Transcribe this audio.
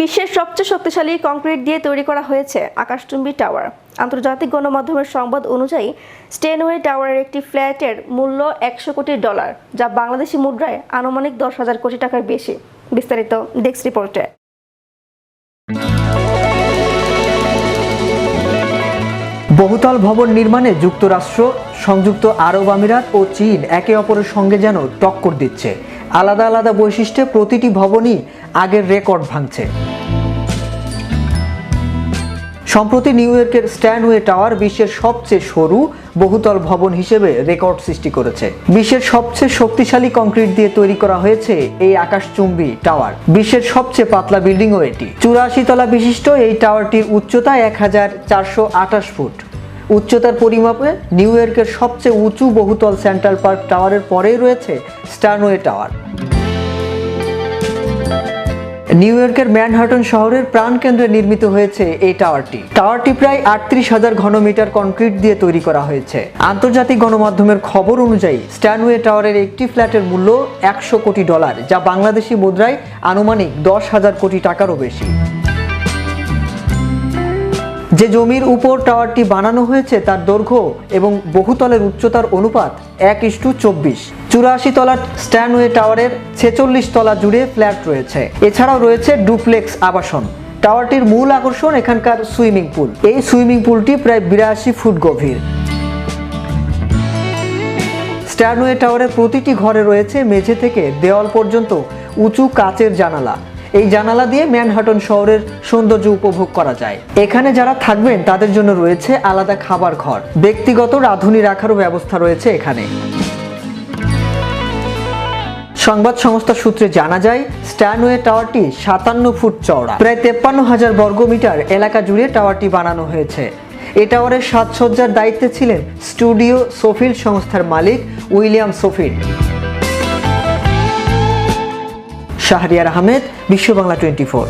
বিশ্বের সবচেয়ে শক্তিশালী কংক্রিট দিয়ে তৈরি করা হয়েছে আকাশচুম্বী টাওয়ার। আন্তর্জাতিক গণমাধ্যমের সংবাদ অনুযায়ী স্টেনওয়ে টাওয়ারের একটি ফ্ল্যাটের মূল্য একশো কোটি ডলার, যা বাংলাদেশি মুদ্রায় আনুমানিক দশ হাজার কোটি টাকার বেশি। বিস্তারিত ডেস্ক রিপোর্টে। বহুতল ভবন নির্মাণে যুক্তরাষ্ট্র, সংযুক্ত আরব আমিরাত ও চীন একে অপরের সঙ্গে যেন টক্কর দিচ্ছে। আলাদা আলাদা বৈশিষ্ট্যে প্রতিটি ভবনই আগের রেকর্ড ভাঙছে। সম্প্রতি নিউ ইয়র্কের স্ট্যানওয়ে টাওয়ার বিশ্বের সবচেয়ে সরু বহুতল ভবন হিসেবে রেকর্ড সৃষ্টি করেছে। বিশ্বের সবচেয়ে শক্তিশালী কংক্রিট দিয়ে তৈরি করা হয়েছে এই আকাশচুম্বী টাওয়ার। বিশ্বের সবচেয়ে পাতলা বিল্ডিংও এটি। চুরাশি তলা বিশিষ্ট এই টাওয়ারটির উচ্চতা এক হাজার চারশো আঠাশ ফুট। উচ্চতার পরিমাপে নিউ ইয়র্কের সবচেয়ে উঁচু বহুতল সেন্ট্রাল পার্ক টাওয়ারের পরেই রয়েছে স্টারনোয়ে টাওয়ার। নিউ ইয়র্কের ম্যানহাটন শহরের প্রাণকেন্দ্রে নির্মিত হয়েছে এই টাওয়ারটি। টাওয়ারটি প্রায় আটত্রিশ হাজার ঘনমিটার কনক্রিট দিয়ে তৈরি করা হয়েছে। আন্তর্জাতিক গণমাধ্যমের খবর অনুযায়ী স্ট্যানওয়ে টাওয়ারের একটি ফ্ল্যাটের মূল্য একশো কোটি ডলার, যা বাংলাদেশি মুদ্রায় আনুমানিক দশ হাজার কোটি টাকারও বেশি। যে জমির উপর টাওয়ারটি বানানো হয়েছে তার দৈর্ঘ্য এবং বহুতলের উচ্চতার অনুপাত এক ইস্টু চব্বিশ। চুরাশি তলার স্ট্যান্ডওয়ে টাওয়ারের ছেচল্লিশ তলা জুড়ে ফ্ল্যাট রয়েছে। এছাড়াও রয়েছে ডুপ্লেক্স আবাসন। টাওয়ারটির মূল আকর্ষণ এখানকার সুইমিং পুল। এই সুইমিং পুলটি প্রায় বিরাশি ফুট গভীর। স্ট্যান্ডওয়ে টাওয়ারের প্রতিটি ঘরে রয়েছে মেঝে থেকে দেওয়াল পর্যন্ত উঁচু কাচের জানালা। এই জানালা দিয়ে ম্যানহাটন শহরের সৌন্দর্য উপভোগ করা যায়। এখানে যারা থাকবেন, তাদের জন্য রয়েছে আলাদা খাবার ঘর। ব্যক্তিগত রাঁধুনি রাখারও ব্যবস্থা রয়েছে এখানে। সংবাদ সংস্থা সূত্রে জানা যায়, স্ট্যানওয়ে টাওয়ারটি সাতান্ন ফুট চওড়া। প্রায় তেপ্পান্ন হাজার বর্গমিটার এলাকা জুড়ে টাওয়ারটি বানানো হয়েছে। এ টাওয়ারের সাজসজ্জার দায়িত্বে ছিলেন স্টুডিও সোফিল্ড সংস্থার মালিক William Sofield Shahriar Ahmed Biswa Bangla twenty four.